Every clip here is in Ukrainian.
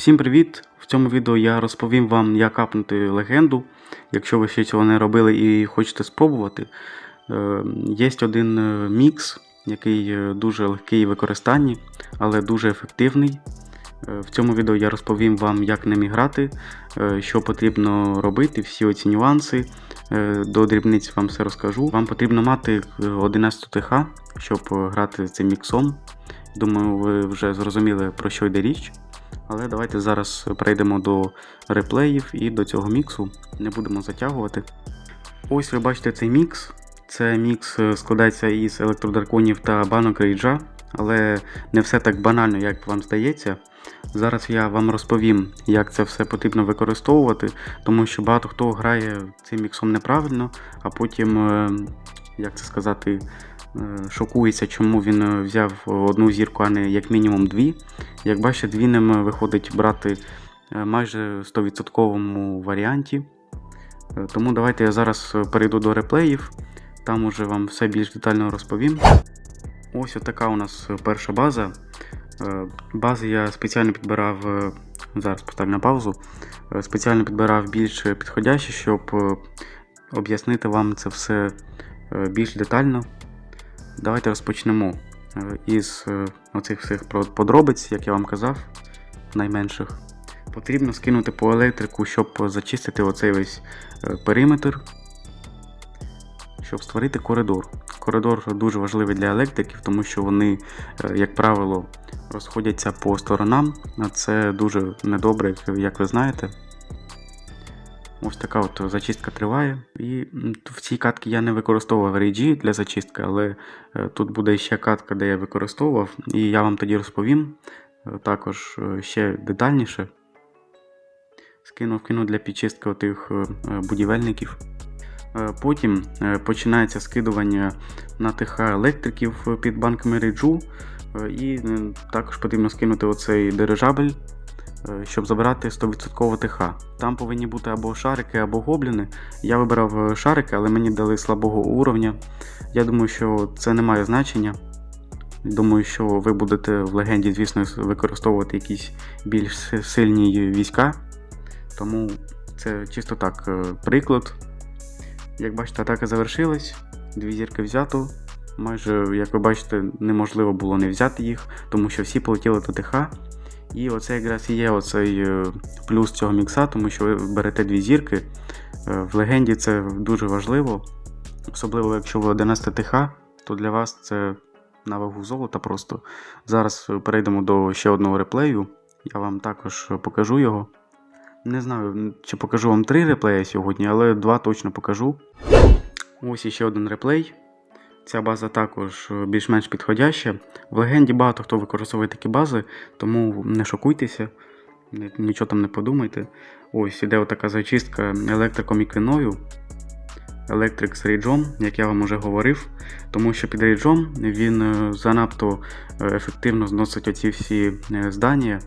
Всім привіт! В цьому відео я розповім вам, як апнути легенду. Якщо ви ще цього не робили і хочете спробувати, Е, є один е, мікс, який е, дуже легкий в використанні, але дуже ефективний. В цьому відео я розповім вам, як ним грати, що потрібно робити, всі оці нюанси. До дрібниць вам все розкажу. Вам потрібно мати е, 11 ТХ, щоб грати цим міксом. Думаю, ви вже зрозуміли про що йде річ. Але давайте зараз перейдемо до реплеїв і до цього міксу. Не будемо затягувати. Ось ви бачите цей мікс. Це мікс е, складається із електродраконів та банок рейджа, але не все так банально, як вам здається. Зараз я вам розповім, як це все потрібно використовувати, тому що багато хто грає цим міксом неправильно, а потім, е, як це сказати, шокується, чому він е, взяв одну зірку, а не як мінімум дві. Як бачите, дві ним виходить брати е, майже 100% варіанті. Е, Тому давайте я зараз е, перейду до реплеїв, там уже вам все більш детально розповім. Ось така у нас е, перша база. Е, Бази я спеціально підбирав, е, зараз поставлю на паузу. е, Спеціально підбирав більш підходящі, щоб е, об'яснити вам це все е, більш детально. Давайте розпочнемо е, із е, оцих всіх подробиць, як я вам казав, найменших. Потрібно скинути по електрику, щоб зачистити оцей весь е, периметр, щоб створити коридор. Коридор дуже важливий для електриків, тому що вони, як правило, розходяться по сторонам, це дуже недобре, як ви знаєте. Ось така от зачистка триває. І в цій катці я не використовував рейджі для зачистки, але е, тут буде ще катка, де я використовував, і я вам тоді розповім е, також е, ще детальніше. Скинув кину для підчистки отих е, будівельників. Потім починається скидування на ТХ електриків під банками рейджу. Е, І також потрібно скинути оцей дирижабель, щоб забирати 100% ТХ. Там повинні бути або шарики, або гобліни. Я вибрав е, шарики, але мені дали слабого уровня. Я думаю, що це не має значення. Думаю, що ви будете в легенді, звісно, використовувати якісь більш сильні війська. Тому це чисто так е, приклад. Як бачите, атака завершилась, дві зірки взято. Майже, як ви бачите, неможливо було не взяти їх, тому що всі полетіли до ТХ. І оце якраз і є оцей е, плюс цього мікса, тому що ви берете дві зірки. Е, В легенді це дуже важливо. Особливо, якщо ви 11 ТХ, то для вас це на вагу золота просто. Зараз перейдемо до ще одного реплею. Я вам також покажу його. Не знаю, чи покажу вам три реплеї сьогодні, але два точно покажу. Ось іще один реплей. Ця база також е, більш-менш підходяща. В легенді багато хто використовує такі бази, тому не шокуйтеся, нічого там не подумайте. Ось іде отака зачистка електриком і квіною. Електрик з рейджом, як я вам вже говорив, тому що під рейджом він е, занадто е, ефективно зносить оці всі здання.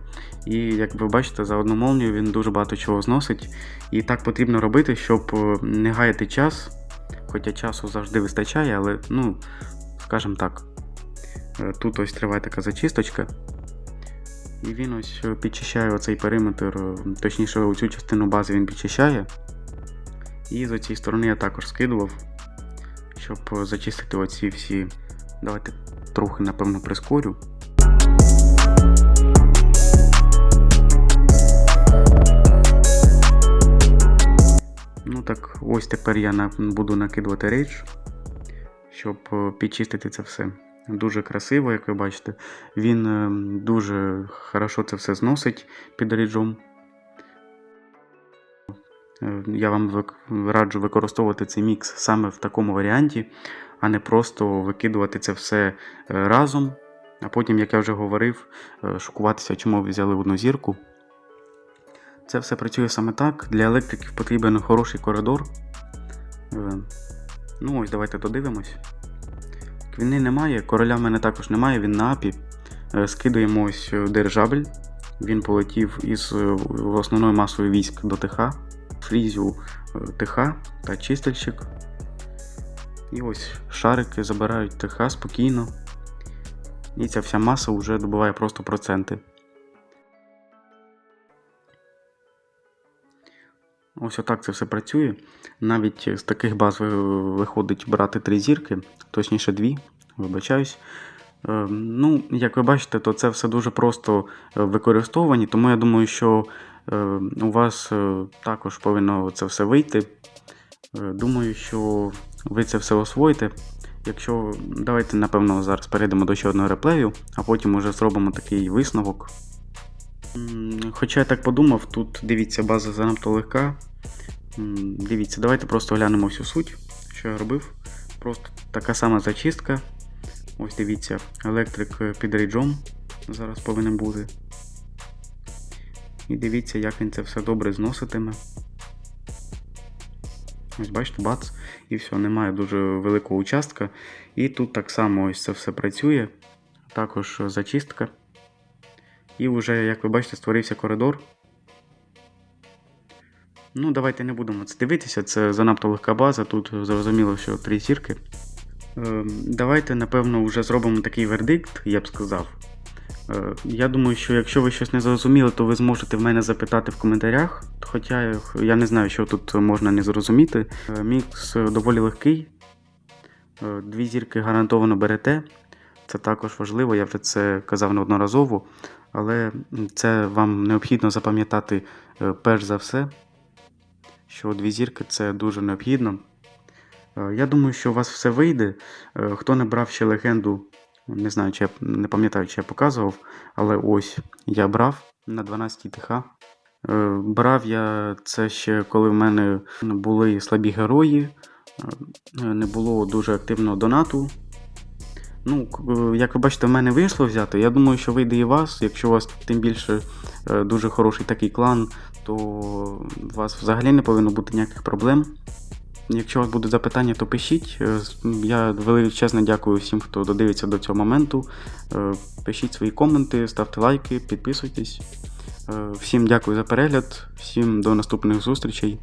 І як ви бачите, за одну молнію він дуже багато чого зносить. І так потрібно робити, щоб не гаяти час. Хоча часу завжди вистачає, але, ну, скажімо так, е, тут ось триває така зачисточка. І він ось е, підчищає оцей периметр, е, точніше, оцю частину бази він підчищає. І з цієї сторони я також скидував, щоб зачистити оці всі. Давайте трохи, напевно, прискорю. Так, ось тепер я буду накидувати рейдж, щоб е, підчистити це все. Дуже красиво, як ви бачите. Він е, дуже хорошо це все зносить під рейджом. Е, Я вам раджу використовувати цей мікс саме в такому варіанті, а не просто викидувати це все разом. А потім, як я вже говорив, шокуватися, чому ви взяли одну зірку. Це все працює саме так. Для електриків потрібен хороший коридор. Е, Ну ось давайте додивимось. Квіни немає, короля в мене також немає, він на апі. Е, Скидуємо ось е, дирижабель. Він полетів із основною масою військ до ТХ. Фрізю ТХ та чистильщик. І ось шарики забирають ТХ спокійно. І ця вся маса вже добуває просто проценти. Ось отак це все працює. Навіть з таких баз виходить брати три зірки, точніше дві, вибачаюсь. Е, Ну, як ви бачите, то це все дуже просто е, використовані, тому я думаю, що е, у вас також повинно це все вийти. Думаю, що ви це все освоїте. Якщо давайте, напевно, зараз перейдемо до ще одного реплею, а потім уже зробимо такий висновок. Хоча я так подумав, тут дивіться, база занадто легка. Дивіться, давайте просто глянемо всю суть, що я робив. Просто така сама зачистка. Ось дивіться, електрик під рейджом зараз повинен бути. І дивіться, як він це все добре зноситиме. Ось бачите, бац, і все, немає дуже великого участка. І тут так само ось це все працює. Також зачистка. І вже, як ви бачите, створився коридор. Ну, давайте не будемо це дивитися, це занадто легка база, тут зрозуміло, що три зірки. Е, Давайте, напевно, вже зробимо такий вердикт, я б сказав. Е, Я думаю, що якщо ви щось не зрозуміли, то ви зможете в мене запитати в коментарях. Хоча я- не знаю, що тут можна не зрозуміти. Е, Мікс доволі легкий. Е, Дві зірки гарантовано берете. Це також важливо, я вже це казав неодноразово. Але це вам необхідно запам'ятати е, перш за все, що дві зірки це дуже необхідно. Е, Я думаю, що у вас все вийде. Е, Хто не брав ще легенду, не знаю, чи я не пам'ятаю, чи я показував, але ось я брав на 12 ТХ. Брав я це ще коли в мене були слабі герої, не було дуже активного донату. Ну, е, як ви бачите, в мене вийшло взяти. Я думаю, що вийде і вас. Якщо у вас тим більше е, дуже хороший такий клан, то у вас взагалі не повинно бути ніяких проблем. Якщо у вас будуть запитання, то пишіть. Е, Я величезно дякую всім, хто додивиться до цього моменту. Пишіть свої коменти, ставте лайки, підписуйтесь. Всім дякую за перегляд, всім до наступних зустрічей.